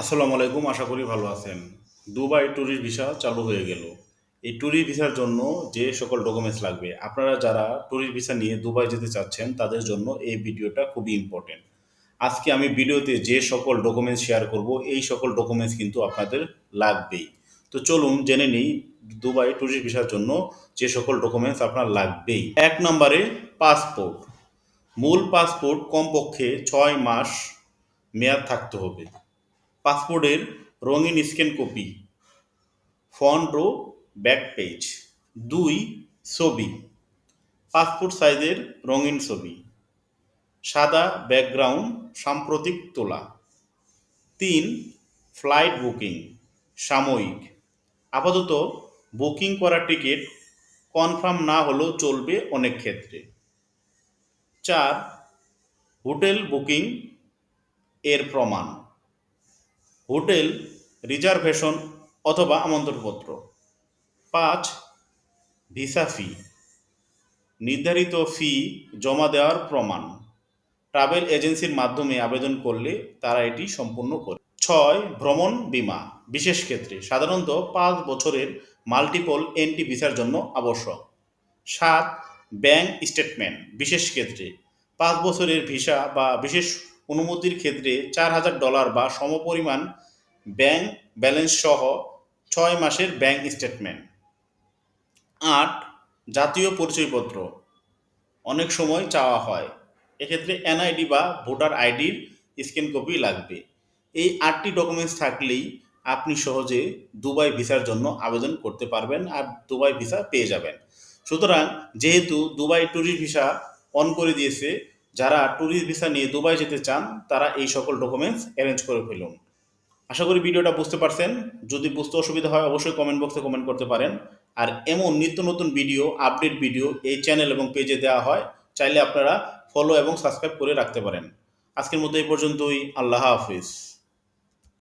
আসসালামু আলাইকুম, আশা করি ভালো আছেন। দুবাই ট্যুরিস্ট ভিসা চালু হয়ে গেল। এই ট্যুরিস্ট ভিসার জন্য যে সকল ডকুমেন্টস লাগবে, আপনারা যারা ট্যুরিস্ট ভিসা নিয়ে দুবাই যেতে চাচ্ছেন, তাদের জন্য এই ভিডিওটা খুবই ইম্পর্টেন্ট আজকে আমি ভিডিওতে যে সকল ডকুমেন্টস শেয়ার করব, এই সকল ডকুমেন্টস কিন্তু আপনাদের লাগবেই। তো চলুন জেনে নিই, দুবাই ট্যুরিস্ট ভিসার জন্য যে সকল ডকুমেন্টস আপনার লাগবেই। এক নম্বরে পাসপোর্ট। মূল পাসপোর্ট কমপক্ষে ছয় মাস মেয়াদ থাকতে হবে। পাসপোর্টের রঙিন স্ক্যান কপি, ফ্রন্ট ও ব্যাক পেজ, দুই ছবি, পাসপোর্ট সাইজের রঙিন ছবি, সাদা ব্যাকগ্রাউন্ড, সাম্প্রতিক তোলা, তিন ফ্লাইট বুকিং, সাময়িক, আপাতত বুকিং করা টিকিট কনফার্ম না হলেও চলবে অনেক ক্ষেত্রে, চার হোটেল বুকিং এর প্রমাণ হোটেল, রিজার্ভেশন অথবা আমন্ত্রণপত্র। পাঁচ, ভিসা ফি। নির্ধারিত ফি জমা দেওয়ার প্রমাণ। ট্রাভেল এজেন্সির মাধ্যমে আবেদন করলে তারা এটি সম্পূর্ণ করে। ছয়, ভ্রমণ বীমা। বিশেষ ক্ষেত্রে সাধারণত পাঁচ বছরের মাল্টিপল এনটি ভিসার জন্য আবশ্যক। সাত, ব্যাংক স্টেটমেন্ট। বিশেষ ক্ষেত্রে পাঁচ বছরের ভিসা বা বিশেষ অনুমতির ক্ষেত্রে চার হাজার ডলার বা সমপরিমাণ ব্যাংক ব্যালেন্স সহ ছয় মাসের ব্যাংক স্টেটমেন্ট। আট, জাতীয় পরিচয়পত্র। অনেক সময় চাওয়া হয়। এক্ষেত্রে এনআইডি বা ভোটার আইডির স্ক্যান কপি লাগবে। এই আটটি ডকুমেন্টস থাকলেই আপনি সহজে দুবাই ভিসার জন্য আবেদন করতে পারবেন আর দুবাই ভিসা পেয়ে যাবেন। সুতরাং যেহেতু দুবাই ট্যুরিস্ট ভিসা অন করে দিয়েছে যারা ট্যুরিস্ট ভিসা নিয়ে দুবাই যেতে চান, তারা এই সকল ডকুমেন্টস অ্যারেঞ্জ করে ফেলুন। আশা করি ভিডিওটা বুঝতে পারছেন। যদি বুঝতে অসুবিধা হয়, অবশ্যই কমেন্ট বক্সে কমেন্ট করতে পারেন। আর এমন নিত্য নতুন ভিডিও আপডেট ভিডিও এই চ্যানেল এবং পেজে দেওয়া হয়, চাইলে আপনারা ফলো এবং সাবস্ক্রাইব করে রাখতে পারেন। আজকের মতো এই পর্যন্তই। আল্লাহ হাফিজ।